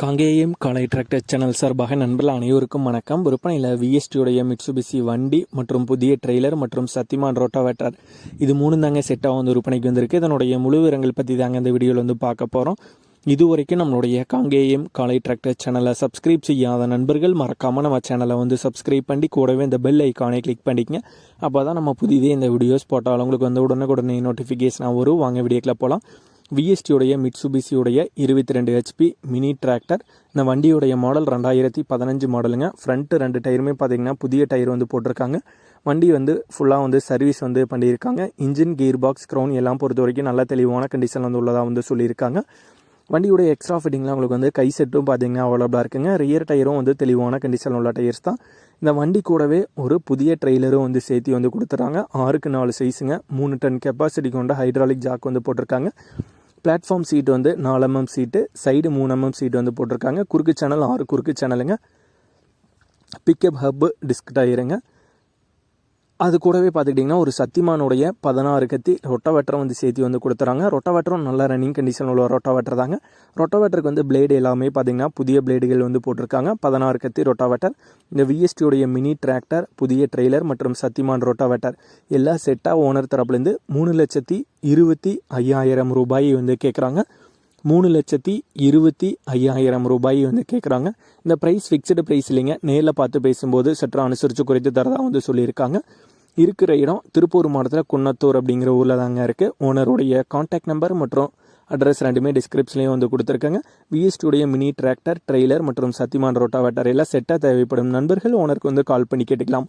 காங்கேயம் காலை tractor channel சார்பாக நண்பர்கள் அனைவருக்கும் வணக்கம். விற்பனையில் விஎஸ்டியுடைய மிட்சுபிசி வண்டி மற்றும் புதிய ட்ரெய்லர் மற்றும் சத்திமான் ரோட்டாவேட்டர் இது மூணு தாங்க செட்டாக வந்து விற்பனைக்கு வந்திருக்கு. இதனுடைய முழு விவரங்கள் பற்றி தாங்க இந்த வீடியோவில் வந்து பார்க்க போகிறோம் இது வரைக்கும் நம்மளுடைய காங்கேயம் காலை டிராக்டர் சேனலை சப்ஸ்கிரைப் செய்யாத நண்பர்கள் மறக்காமல் நம்ம சேனலை வந்து சப்ஸ்கிரைப் பண்ணி கூடவே இந்த பெல் ஐக்கானை கிளிக் பண்ணிக்கங்க. அப்போ தான் நம்ம புதிதே இந்த வீடியோஸ் போட்டாலும் உங்களுக்கு வந்து உடனுக்குடனே நோட்டிஃபிகேஷனாக வரும். வாங்க வீடியோக்கில் போகலாம் விஎஸ்டியுடைய மிட்சுபிசியுடைய இருபத்தி ரெண்டு ஹெச்பி மினி டிராக்டர் இந்த வண்டியுடைய மாடல் ரெண்டாயிரத்தி பதினஞ்சு மாடலுங்க ஃப்ரண்ட்டு ரெண்டு டயருமே பார்த்தீங்கன்னா புதிய டயர் வந்து போட்டிருக்காங்க. வண்டி வந்து ஃபுல்லாக வந்து சர்வீஸ் வந்து பண்ணியிருக்காங்க. இன்ஜின் கியர் பாக்ஸ் க்ரௌன் எல்லாம் பொறுத்த வரைக்கும் நல்ல தெளிவான கண்டிஷன் வந்து உள்ளதாக வந்து சொல்லியிருக்காங்க. வண்டியுடைய எக்ஸ்ட்ரா ஃபிட்டிங்லாம் உங்களுக்கு வந்து கை செட்டும் பார்த்தீங்கன்னா அவைலபிளாக இருக்குங்க. ரியர் டயரும் வந்து தெளிவான கண்டிஷன் உள்ள டயர்ஸ் தான். இந்த வண்டி கூடவே ஒரு புதிய ட்ரெய்லரும் வந்து சேர்த்து வந்து கொடுத்துட்றாங்க ஆறுக்கு நாலு சைஸுங்க மூணு டன் கெப்பாசிட்டி கொண்ட ஹைட்ராலிக் ஜாக் வந்து போட்டிருக்காங்க. பிளாட்ஃபார்ம் சீட் வந்து நாலு எம்எம் சீட்டு சைடு மூணு எம்எம் சீட் வந்து போட்டிருக்காங்க. குறுக்கு சேனல் ஆறு குறுக்கு சேனலுங்க பிக்கப் ஹப்பு டிஸ்க் டயருங்க அது கூடவே பார்த்துக்கிட்டிங்கன்னா ஒரு சத்திமானுடைய பதினாறு கத்தி ரொட்டவேட்டரும் வந்து சேர்த்து வந்து கொடுத்துறாங்க. ரொட்டவேட்டரும் நல்ல ரன்னிங் கண்டிஷனில் உள்ள ரொட்டவேட்டர் தாங்க. ரொட்டவேட்டருக்கு வந்து பிளேடு எல்லாமே பார்த்தீங்கன்னா புதிய பிளேடுகள் வந்து போட்டிருக்காங்க. பதினாறு கத்தி ரொட்டவேட்டர் இந்த விஎஸ்டியுடைய மினி டிராக்டர் புதிய ட்ரெய்லர் மற்றும் சத்திமான் ரொட்டவேட்டர். எல்லா செட்டாக ஓனர் தரப்புலேருந்து மூணு லட்சத்தி இருபத்தி ஐயாயிரம் ரூபாய் வந்து கேட்குறாங்க மூணு லட்சத்தி இருபத்தி ஐயாயிரம் ரூபாய் வந்து கேட்குறாங்க இந்த ப்ரைஸ் ஃபிக்ஸ்டு ப்ரைஸ் இல்லைங்க. நேரில் பார்த்து பேசும்போது சற்று அனுசரித்து குறைத்து தரதாக வந்து சொல்லியிருக்காங்க. இருக்கிற இடம் திருப்பூர் மாவட்டத்தில் குன்னத்தூர் அப்படிங்கிற ஊரில் தாங்க இருக்குது ஓனருடைய காண்டாக்ட் நம்பர் மற்றும் அட்ரஸ் ரெண்டுமே டிஸ்கிரிப்ஷன்லேயும் வந்து கொடுத்துருக்காங்க. விஎஸ்டியுடைய மினி டிராக்டர் ட்ரெய்லர் மற்றும் சத்திமான் ரோட்டாவேட்டர் எல்லாம் செட்டாக தேவைப்படும். நண்பர்கள் ஓனருக்கு வந்து கால் பண்ணி கேட்டுக்கலாம்.